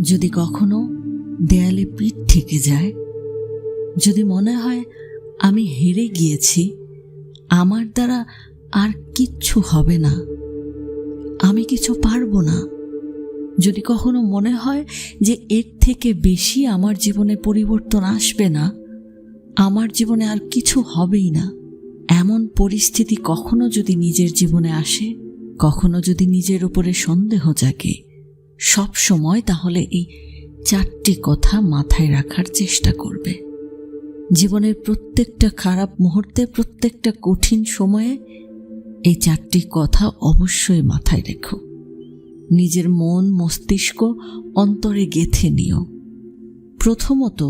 যদি কখনো দেয়ালে পিঠ থেকে যায়, যদি মনে হয় আমি হেরে গিয়েছি, আমার দ্বারা আর কিচ্ছু হবে না, আমি কিছু পারব না। যদি কখনো মনে হয় যে এর থেকে বেশি আমার জীবনে পরিবর্তন আসবে না, আমার জীবনে আর কিছু হবেই না। এমন পরিস্থিতি কখনো যদি নিজের জীবনে আসে, কখনো যদি নিজের উপরে সন্দেহ জাগে। সব সময় তাহলে এই চারটি কথা মাথায় রাখার চেষ্টা করবে। জীবনের প্রত্যেকটা খারাপ মুহূর্তে, প্রত্যেকটা কঠিন সময়ে এই চারটি কথা অবশ্যই মাথায় রেখো। নিজের মন, মস্তিষ্ক অন্তরে গেথে নিও। প্রথমত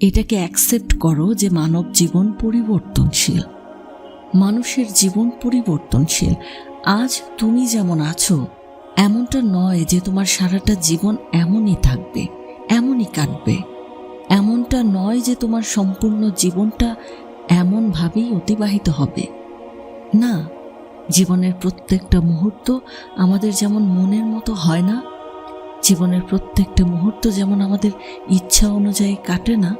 এটাকে অ্যাকসেপ্ট করো যে মানব জীবন পরিবর্তনশীল। মানুষের জীবন পরিবর্তনশীল। আজ তুমি যেমন আছো এমনটা নয় যে তোমার সারাটা জীবন এমনই থাকবে, এমনই কাটবে। এমনটা নয় যে তোমার সম্পূর্ণ জীবনটা এমনভাবেই অতিবাহিত হবে। না, জীবনের প্রত্যেকটা মুহূর্ত আমাদের যেমন মনের মতো হয় না, জীবনের প্রত্যেকটা মুহূর্ত যেমন আমাদের ইচ্ছা অনুযায়ী কাটে না,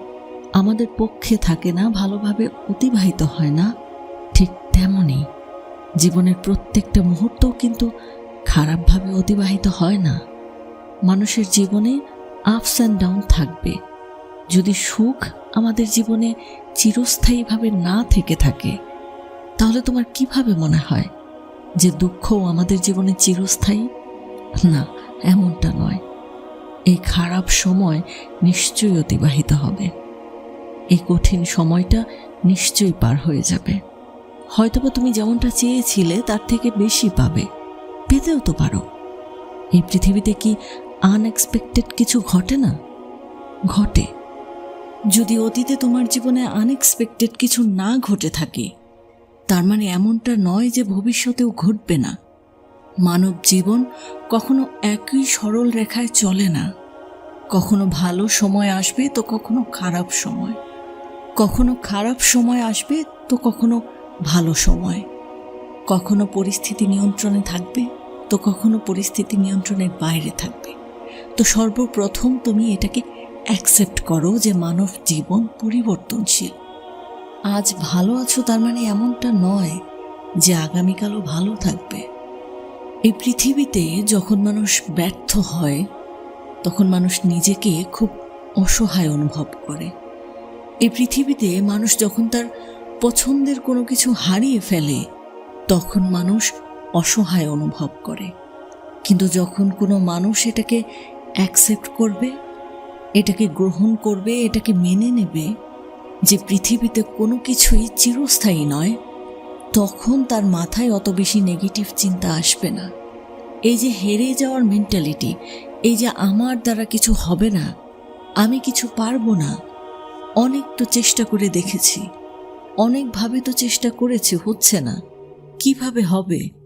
আমাদের পক্ষে থাকে না, ভালোভাবে অতিবাহিত হয় না, ঠিক তেমনই। জীবনের প্রত্যেকটা মুহূর্তও কিন্তু খারাপভাবে অতিবাহিত হয় না। মানুষের জীবনে আপস অ্যান্ড ডাউন থাকবে। যদি সুখ আমাদের জীবনে চিরস্থায়ীভাবে না থেকে থাকে, তাহলে তোমার কীভাবে মনে হয় যে দুঃখও আমাদের জীবনে চিরস্থায়ী? না, এমনটা নয়। এই খারাপ সময় নিশ্চয়ই অতিবাহিত হবে। এই কঠিন সময়টা নিশ্চয়ই পার হয়ে যাবে। হয়তোবা তুমি যেমনটা চেয়েছিলে, তার থেকে বেশি পাবে। পেতেও তো পারো। এই পৃথিবীতে কি আনএক্সপেক্টেড কিছু ঘটে না? ঘটে। যদি অতীতে তোমার জীবনে আনএক্সপেক্টেড কিছু না ঘটে থাকে, তার মানে এমনটা নয় যে ভবিষ্যতেও ঘটবে না। মানব জীবন কখনো একই সরল রেখায় চলে না। কখনো ভালো সময় আসবে তো কখনো খারাপ সময়। কখনো খারাপ সময় আসবে তো কখনো ভালো সময়। কখনো পরিস্থিতি নিয়ন্ত্রণে থাকবে তো কখনো পরিস্থিতি নিয়ন্ত্রণের বাইরে থাকবে। তো সর্বপ্রথম তুমি এটাকে অ্যাকসেপ্ট করো যে মানব জীবন পরিবর্তনশীল। আজ ভালো আছো তার মানে এমনটা নয় যে আগামীকালও ভালো থাকবে। এই পৃথিবীতে যখন মানুষ ব্যর্থ হয়, তখন মানুষ নিজেকে খুব অসহায় অনুভব করে। এই পৃথিবীতে মানুষ যখন তার পছন্দের কোনো কিছু হারিয়ে ফেলে, তখন মানুষ অসহায় অনুভব করে। কিন্তু যখন কোনো মানুষ এটাকে অ্যাকসেপ্ট করবে, এটাকে গ্রহণ করবে, এটাকে মেনে নেবে যে পৃথিবীতে কোনো কিছুই চিরস্থায়ী নয়, তখন তার মাথায় অত বেশি নেগেটিভ চিন্তা আসবে না। এই যে হেরে যাওয়ার মেন্টালিটি এই যে আমার দ্বারা কিছু হবে না, আমি কিছু পারব না, অনেক তো চেষ্টা করে দেখেছি, অনেকভাবে তো চেষ্টা করেছি, হচ্ছে না। কীভাবে হবে?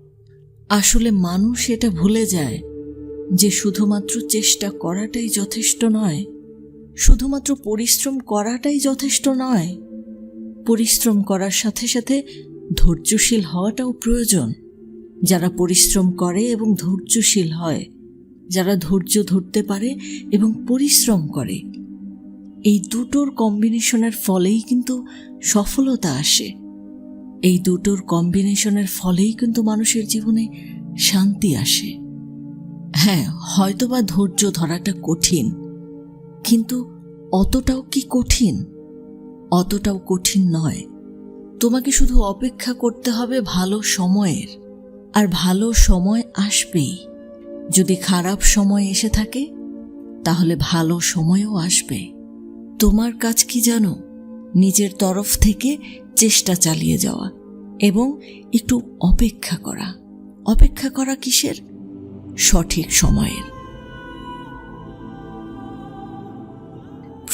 আসলে মানুষ এটা ভুলে যায় যে শুধুমাত্র চেষ্টা করাটাই যথেষ্ট নয়, শুধুমাত্র পরিশ্রম করাটাই যথেষ্ট নয়। পরিশ্রম করার সাথে সাথে ধৈর্যশীল হওয়াটাও প্রয়োজন। যারা পরিশ্রম করে এবং ধৈর্যশীল হয়, যারা ধৈর্য ধরতে পারে এবং পরিশ্রম করে। এই দুটোর কম্বিনেশনের ফলেই কিন্তু সফলতা আসে। এই দুটোর কম্বিনেশনের ফলেই কিন্তু মানুষের জীবনে শান্তি আসে। হ্যাঁ হয়তোবা ধৈর্য ধরাটা কঠিন, কিন্তু অতটাও কি কঠিন? অতটাও কঠিন নয়। তোমাকে শুধু অপেক্ষা করতে হবে ভালো সময়ের, আর ভালো সময় আসবেই। যদি খারাপ সময় এসে থাকে, তাহলে ভালো সময়ও আসবে। তোমার কাজ কি জানো? নিজের তরফ থেকে চেষ্টা চালিয়ে যাওয়া। এবং একটু অপেক্ষা করা। অপেক্ষা করা কিসের? সঠিক সময়ের।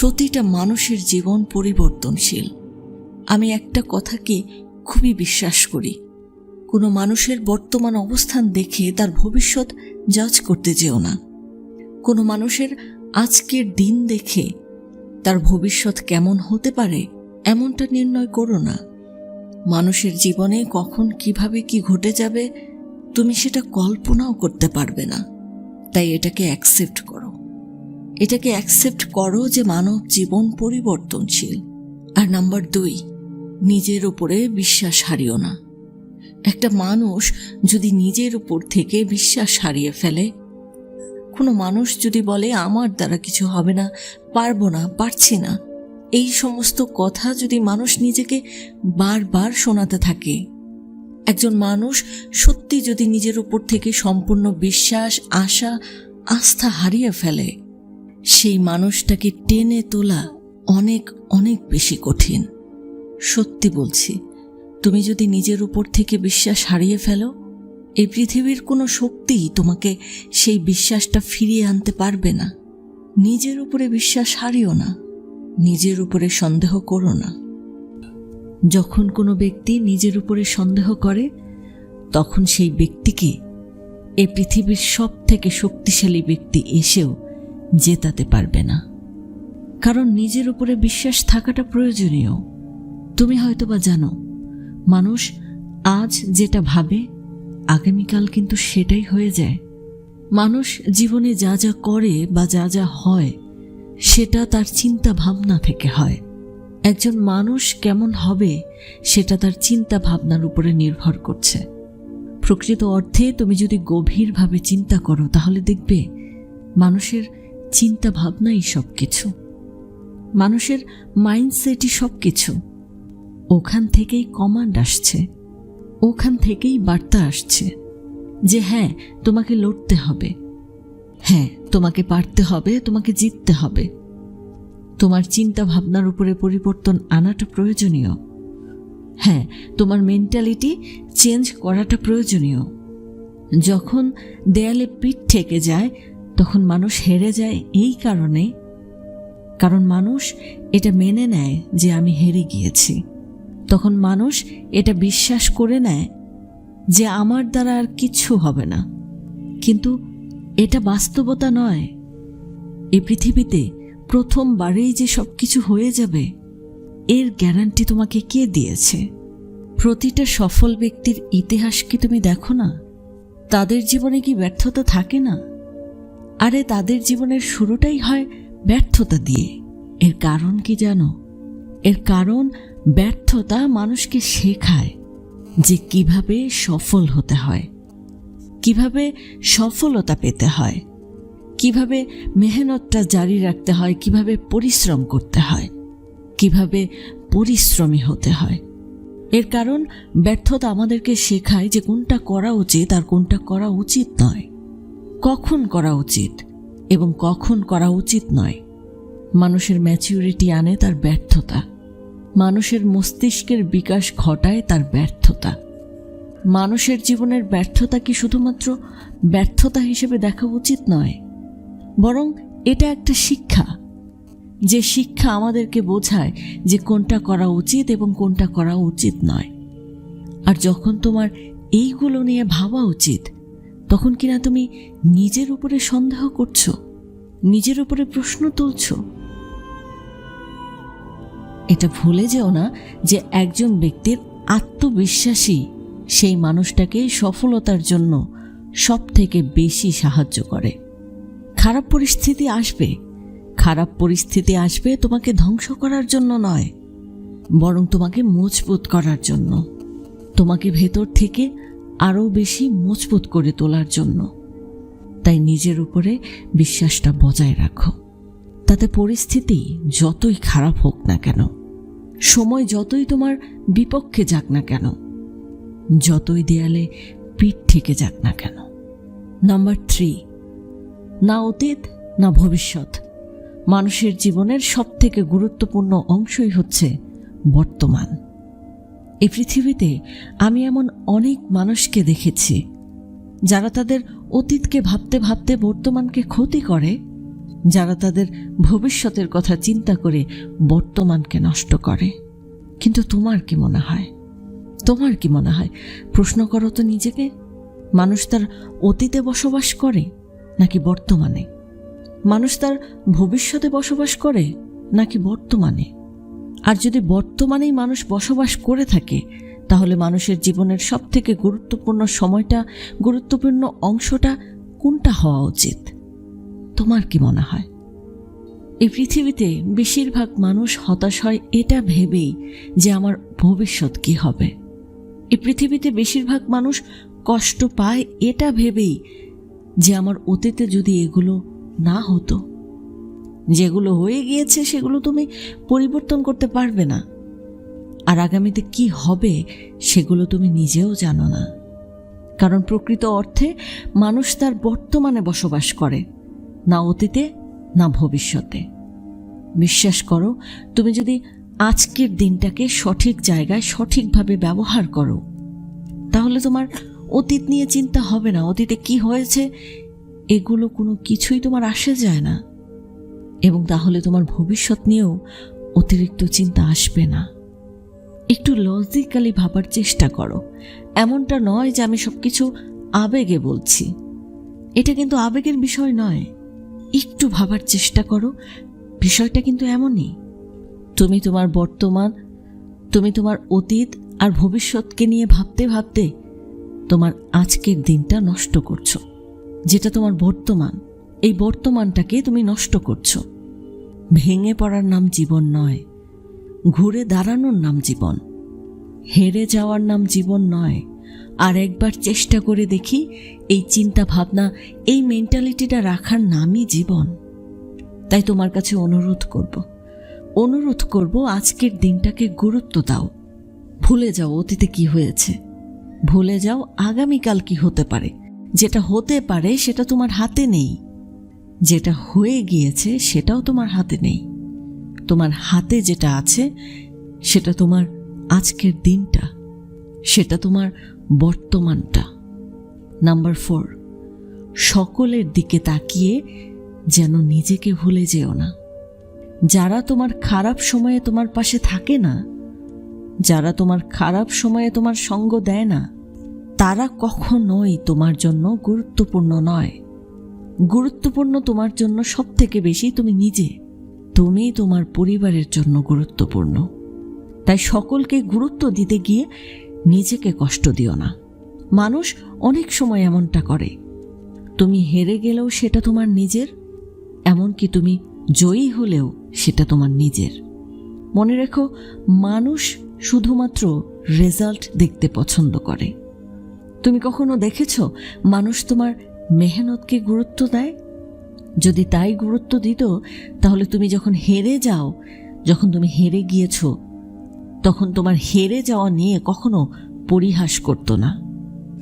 প্রতিটা মানুষের জীবন পরিবর্তনশীল। আমি একটা কথাকে খুবই বিশ্বাস করি। কোনো মানুষের বর্তমান অবস্থান দেখে তার ভবিষ্যৎ জাজ করতে যেও না। কোনো মানুষের আজকের দিন দেখে তার ভবিষ্যৎ কেমন হতে পারে, এমনটা নির্ণয় করো না। মানুষের জীবনে কখন কীভাবে কি ঘটে যাবে, তুমি সেটা কল্পনাও করতে পারবে না। তাই এটাকে অ্যাকসেপ্ট করো। এটাকে অ্যাকসেপ্ট করো যে মানব জীবন পরিবর্তনশীল। আর নাম্বার দুই, নিজের উপরে বিশ্বাস হারিও না। একটা মানুষ যদি নিজের উপর থেকে বিশ্বাস হারিয়ে ফেলে, কোনো মানুষ যদি বলে, আমার দ্বারা কিছু হবে না, পারব না, পারছি না এই সমস্ত কথা যদি মানুষ নিজেকে বারবার শোনাতে থাকে। একজন মানুষ সত্যি যদি নিজের উপর থেকে সম্পূর্ণ বিশ্বাস, আশা, আস্থা হারিয়ে ফেলে, সেই মানুষটাকে টেনে তোলা অনেক অনেক বেশি কঠিন। সত্যি বলছি, তুমি যদি নিজের উপর থেকে বিশ্বাস হারিয়ে ফেলো এই পৃথিবীর কোনো শক্তিই তোমাকে সেই বিশ্বাসটা ফিরিয়ে আনতে পারবে না। নিজের উপরে বিশ্বাস হারিও না। নিজের উপরে সন্দেহ করো না। যখন কোনো ব্যক্তি নিজের উপরে সন্দেহ করে, তখন সেই ব্যক্তিকে এ পৃথিবীর সব থেকে শক্তিশালী ব্যক্তি এসেও জেতাতে পারবে না। কারণ নিজের উপরে বিশ্বাস থাকাটা প্রয়োজনীয়। তুমি হয়তোবা জানো, মানুষ আজ যেটা ভাবে, আগামীকাল কিন্তু সেটাই হয়ে যায়। মানুষ জীবনে যা যা করে বা যা যা হয় সেটা তার চিন্তা ভাবনা থেকে হয়। একজন মানুষ কেমন হবে, সেটা তার চিন্তা ভাবনার উপরে নির্ভর করছে। প্রকৃত অর্থে তুমি যদি গভীরভাবে চিন্তা করো, তাহলে দেখবে মানুষের চিন্তা ভাবনাই সব কিছু মানুষের মাইন্ডসেটই সব কিছু ওখান থেকেই কমান্ড আসছে। ওখান থেকেই বার্তা আসছে যে হ্যাঁ তোমাকে লড়তে হবে। হ্যাঁ তোমাকে পারতে হবে, তোমাকে জিততে হবে। তোমার চিন্তা ভাবনার উপরে পরিবর্তন আনাটা প্রয়োজনীয়। হ্যাঁ তোমার মেন্টালিটি চেঞ্জ করাটা প্রয়োজনীয়। যখন দেয়ালে পিঠ ঠেকে যায়, তখন মানুষ হেরে যায় এই কারণে। কারণ মানুষ এটা মেনে নেয় যে আমি হেরে গিয়েছি। তখন মানুষ এটা বিশ্বাস করে নেয় যে আমার দ্বারা আর কিচ্ছু হবে না। কিন্তু এটা বাস্তবতা নয়। এ পৃথিবীতে প্রথমবারেই যে সব কিছু হয়ে যাবে, এর গ্যারান্টি তোমাকে কে দিয়েছে? প্রতিটা সফল ব্যক্তির ইতিহাস কি তুমি দেখো না? তাদের জীবনে কি ব্যর্থতা থাকে না? আরে, তাদের জীবনের শুরুটাই হয় ব্যর্থতা দিয়ে। এর কারণ কি জানো? এর কারণ ব্যর্থতা মানুষকে শেখায় যে কীভাবে সফল হতে হয়। কীভাবে সফলতা পেতে হয়? কীভাবে মেহনতটা জারি রাখতে হয়? কীভাবে পরিশ্রম করতে হয়? কীভাবে পরিশ্রমী হতে হয়? এর কারণ, ব্যর্থতা আমাদেরকে শেখায় যে কোনটা করা উচিত আর কোনটা করা উচিত নয়। কখন করা উচিত এবং কখন করা উচিত নয়। মানুষের ম্যাচিউরিটি আনে তার ব্যর্থতা। মানুষের মস্তিষ্কের বিকাশ ঘটায় তার ব্যর্থতা। মানুষের জীবনের ব্যর্থতা কি শুধুমাত্র ব্যর্থতা হিসেবে দেখা উচিত নয়, বরং এটা একটা শিক্ষা। যে শিক্ষা আমাদেরকে বোঝায় যে কোনটা করা উচিত এবং কোনটা করা উচিত নয়। আর যখন তোমার এইগুলো নিয়ে ভাবা উচিত, তখন কিনা তুমি নিজের উপরে সন্দেহ করছ? নিজের উপরে প্রশ্ন তুলছ? এটা ভুলে যেও না যে একজন ব্যক্তির আত্মবিশ্বাসী সেই মানুষটাকে সফলতার জন্য সব থেকে বেশি সাহায্য করে। খারাপ পরিস্থিতি আসবে। খারাপ পরিস্থিতি আসবে তোমাকে ধ্বংস করার জন্য নয়, বরং তোমাকে মজবুত করার জন্য, তোমাকে ভেতর থেকে আরও বেশি মজবুত করে তোলার জন্য। তাই নিজের উপরে বিশ্বাসটা বজায় রাখো। তাতে পরিস্থিতি যতই খারাপ হোক না কেন, সময় যতই তোমার বিপক্ষে যাক না কেন যতই দেয়ালে পিঠ থেকে যাক না কেন। নাম্বার থ্রি, না অতীত, না ভবিষ্যৎ। মানুষের জীবনের সব থেকে গুরুত্বপূর্ণ অংশই হচ্ছে বর্তমান। এই পৃথিবীতে আমি এমন অনেক মানুষকে দেখেছি, যারা তাদের অতীতকে ভাবতে ভাবতে বর্তমানকে ক্ষতি করে, যারা তাদের ভবিষ্যতের কথা চিন্তা করে বর্তমানকে নষ্ট করে। কিন্তু তোমার কি মনে হয়? তোমার কি মনে হয়? প্রশ্ন করো তো নিজেকে। মানুষ তার অতীতে বসবাস করে নাকি বর্তমানে? মানুষ তার ভবিষ্যতে বসবাস করে নাকি বর্তমানে? আর যদি বর্তমানেই মানুষ বসবাস করে থাকে, তাহলে মানুষের জীবনের সব থেকে গুরুত্বপূর্ণ সময়টা, গুরুত্বপূর্ণ অংশটা কোনটা হওয়া উচিত? তোমার কি মনে হয়? এই পৃথিবীতে বেশিরভাগ মানুষ হতাশ হয় এটা ভেবেই যে আমার ভবিষ্যৎ কি হবে। এই পৃথিবীতে বেশিরভাগ মানুষ কষ্ট পায় এটা ভেবেই যে আমার অতীতে যদি এগুলো না হতো, যেগুলো হয়ে গিয়েছে সেগুলো তুমি পরিবর্তন করতে পারবে না। আর আগামীতে কি হবে সেগুলো তুমি নিজেও জানো না। কারণ প্রকৃত অর্থে মানুষ তার বর্তমানে বসবাস করে, না অতীতে, না ভবিষ্যতে। বিশ্বাস করো, তুমি যদি আজকের দিনটাকে সঠিক জায়গায় সঠিকভাবে ব্যবহার করো। তাহলে তোমার অতীত নিয়ে চিন্তা হবে না। অতীতে কি হয়েছে, এগুলো কোনো কিছুই তোমার আসে যায় না। এবং তাহলে তোমার ভবিষ্যৎ নিয়েও অতিরিক্ত চিন্তা আসবে না। একটু লজিক্যালি ভাবার চেষ্টা করো। এমনটা নয় যে আমি সব কিছু আবেগে বলছি। এটা কিন্তু আবেগের বিষয় নয়। একটু ভাবার চেষ্টা করো। বিষয়টা কিন্তু এমনই। তুমি তোমার বর্তমান, তুমি তোমার অতীত আর ভবিষ্যৎকে নিয়ে ভাবতে ভাবতে তোমার আজকের দিনটা নষ্ট করছ। যেটা তোমার বর্তমান, এই বর্তমানটাকে তুমি নষ্ট করছ। ভেঙে পড়ার নাম জীবন নয়, ঘুরে দাঁড়ানোর নাম জীবন, হেরে যাওয়ার নাম জীবন নয়। আর একবার চেষ্টা করে দেখি, এই চিন্তা ভাবনা, এই মেন্টালিটিটা রাখার নামই জীবন। তাই তোমার কাছে অনুরোধ করব অনুরোধ করব আজকের দিনটাকে গুরুত্ব দাও। ভুলে যাও অতীতে কি হয়েছে। ভুলে যাও আগামীকাল কি হতে পারে। যেটা হতে পারে সেটা তোমার হাতে নেই। যেটা হয়ে গিয়েছে সেটাও তোমার হাতে নেই। তোমার হাতে যেটা আছে সেটা তোমার আজকের দিনটা। সেটা তোমার বর্তমানটা। নাম্বার ফোর, সকলের দিকে তাকিয়ে যেন নিজেকে ভুলে যেও না। যারা তোমার খারাপ সময়ে তোমার পাশে থাকে না, যারা তোমার খারাপ সময়ে তোমার সঙ্গ দেয় না, তারা কখনোই তোমার জন্য গুরুত্বপূর্ণ নয়। গুরুত্বপূর্ণ তোমার জন্য সব থেকে বেশি তুমি নিজে, তুমি তোমার পরিবারের জন্য গুরুত্বপূর্ণ। তাই সকলকে গুরুত্ব দিতে গিয়ে নিজেকে কষ্ট দিও না। মানুষ অনেক সময় এমনটা করে, তুমি হেরে গেলেও সেটা তোমার নিজের, এমনকি তুমি জয়ী হলেও সেটা তোমার নিজের। মনে রেখো, মানুষ শুধুমাত্র রেজাল্ট দেখতে পছন্দ করে। তুমি কখনো দেখেছ, মানুষ তোমার মেহনতকে গুরুত্ব দেয়? যদি তাই গুরুত্ব দিত, তাহলে তুমি যখন হেরে যাও, যখন তুমি হেরে গিয়েছ, তখন তোমার হেরে যাওয়া নিয়ে কখনো পরিহাস করতো না।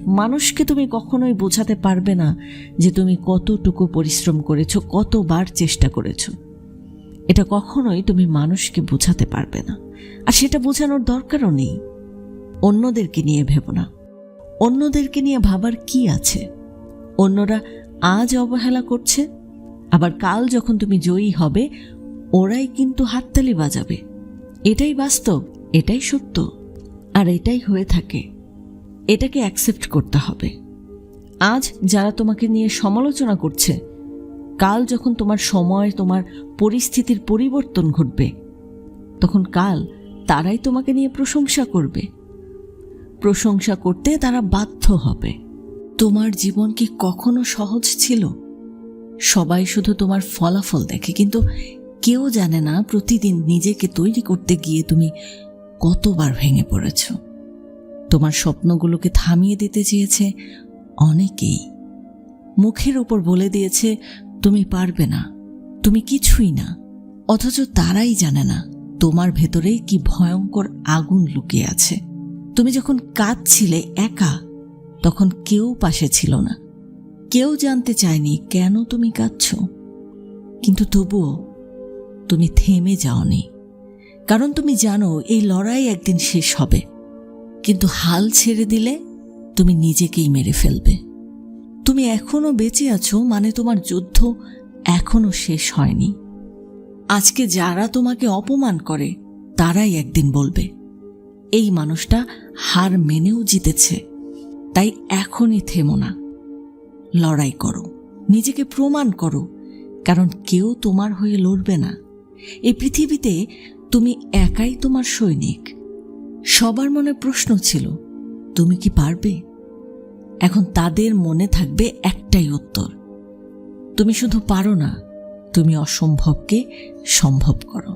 মানুষকে তুমি কখনোই বোঝাতে পারবে না যে তুমি কতটুকু পরিশ্রম করেছ, কতবার চেষ্টা করেছ। এটা কখনোই তুমি মানুষকে বোঝাতে পারবে না। আর সেটা বোঝানোর দরকারও নেই। অন্যদেরকে নিয়ে ভেবো না। অন্যদেরকে নিয়ে ভাবার কি আছে? অন্যরা আজ অবহেলা করছে, আবার কাল যখন তুমি জয়ী হবে, ওরাই কিন্তু হাততালি বাজাবে। এটাই বাস্তব, এটাই সত্য, আর এটাই হয়ে থাকে। এটাকে অ্যাকসেপ্ট করতে হবে। আজ যারা তোমাকে নিয়ে সমালোচনা করছে, কাল যখন তোমার সময়, তোমার পরিস্থিতির পরিবর্তন ঘটবে, তখন কাল তারাই তোমাকে নিয়ে প্রশংসা করবে। প্রশংসা করতে তারা বাধ্য হবে। তোমার জীবন কি কখনো সহজ ছিল? সবাই শুধু তোমার ফলাফল দেখে, কিন্তু কেউ জানে না প্রতিদিন নিজেকে তৈরি করতে গিয়ে তুমি কতবার ভেঙে পড়েছ। তোমার স্বপ্নগুলোকে থামিয়ে দিতে চেয়েছে অনেকেই। মুখের ওপর বলে দিয়েছে, তুমি পারবে না, তুমি কিছুই না, অথচ তারাই জানে না তোমার ভেতরে কি ভয়ঙ্কর আগুন লুকিয়ে আছে। তুমি যখন কাঁদছিলে একা, তখন কেউ পাশে ছিল না। কেউ জানতে চায়নি কেন তুমি কাঁদছ। কিন্তু তবুও তুমি থেমে যাওনি। কারণ তুমি জানো, এই লড়াই একদিন শেষ হবে। কিন্তু হাল ছেড়ে দিলে তুমি নিজেকেই মেরে ফেলবে। তুমি এখনও বেঁচে আছো মানে তোমার যুদ্ধ এখনও শেষ হয়নি। আজকে যারা তোমাকে অপমান করে, তারাই একদিন বলবে, এই মানুষটা হার মেনেও জিতেছে, তাই এখনই থেমো না। লড়াই করো, নিজেকে প্রমাণ করো, কারণ কেউ তোমার হয়ে লড়বে না। এই পৃথিবীতে তুমি একাই তোমার সৈনিক। সবার মনে প্রশ্ন ছিল, তুমি কি পারবে? এখন তাদের মনে থাকবে একটাই উত্তর, তুমি শুধু পারো না, তুমি অসম্ভবকে সম্ভব করো।